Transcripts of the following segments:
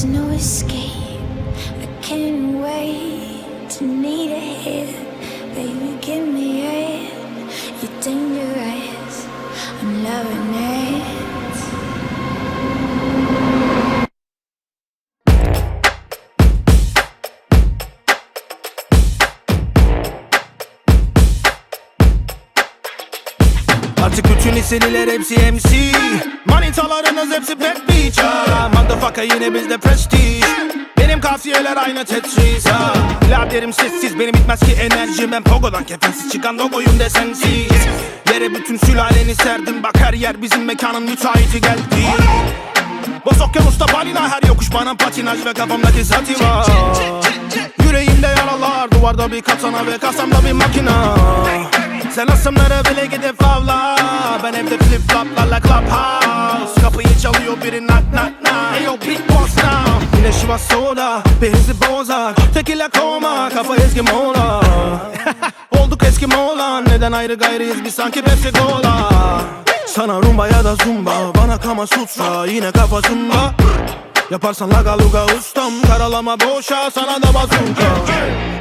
There's no escape. I can't wait to need a hit. Baby, give me it. You're dangerous. I'm loving it. Artık bütün liseliler hepsi MC Manitalarınız hepsi pet beach. Motherfucker yine bizde prestige Benim kasiyeler aynı Tetris. Ha. Biraderim sessiz benim bitmez ki enerji Ben pogodan kefensiz çıkan logoyum desensiz Yere bütün sülaleni serdim. Bak her yer bizim mekanın müteahhiti geldi. Boz okyanusta balina her yokuş bana patinaj ve kafamdaki sativa Yüreğimde yaralar duvarda bir katana ve kasamda bir makina Sen asımları bile gidip avla. Ben evde flip floplarla clubhouse. Kapıyı çalıyor biri knock knock knock. Hey yo big boss now. Yine Şivas soda Benzi bozar. Tequila koma Kafa ezgi mola. Olduk eski moğlan Neden ayrı gayrıyız? Biz sanki Pepsi Cola. Sana rumba ya da zumba Bana kama sutra. Yine kafa zumba Yaparsan laga luga ustam Karalama boşa sana da bazunka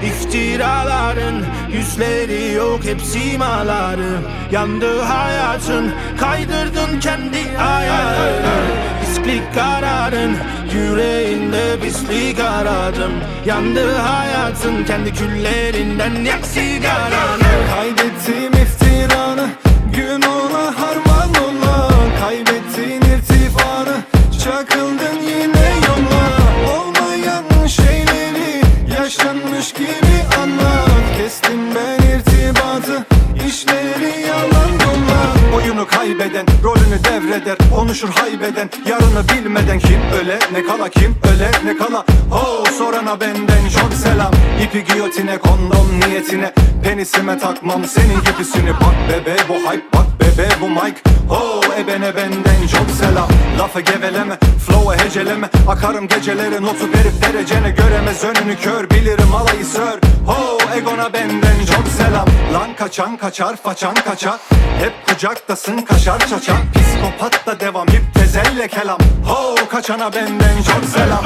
İftiraların yüzleri yok hepsi imaları Yandı hayatın kaydırdın kendi ayarını İsplik kararın yüreğinde pislik aradım. Yandı hayatın kendi küllerinden yak sigaranı. Kaybettiğim irtibatı İşleri yalan dolan Oyunu kaybeden rolünü devreder Konuşur haybeden. Yarını bilmeden Kim öle ne kala kim öle ne kala. Oh sorana benden çok selam. İpi giyotine kondom niyetine. Penisime takmam senin gibisini. Bak bebe bu hype bak bebe bu mic. Oh ebene benden çok selam. Lafı geveleme flow'u heceleme. Akarım geceleri notu verip derecene göremez. Önünü kör bilirim alayı sör. Oh egona benden çok selam. Lan kaçan kaçar façan kaçar. Hep kucaktasın kaşar çaçar. Psikopat da devam hip tezelle kelam. Oh kaçana benden çok selam.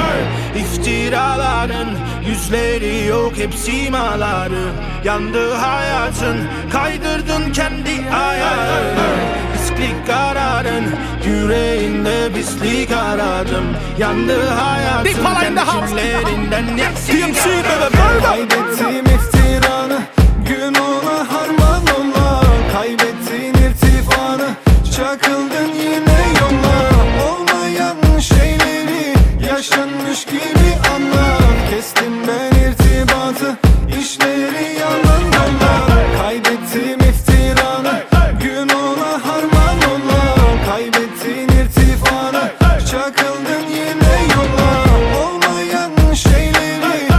İftiraların yüzleri yok hepsi imaları Yandı hayatın kaydırdın kendi ayarını İsplik kararın yüreğinde pislik aradım Yandı hayatın kendi küllerinden yak sigaranı Kaybettiğim iftiranı Gün ola harman ola Kaybettiğin irtifanı Çakıldın yine yola Olmayan şeyleri Yaşanmış gibi anlat Kestim ben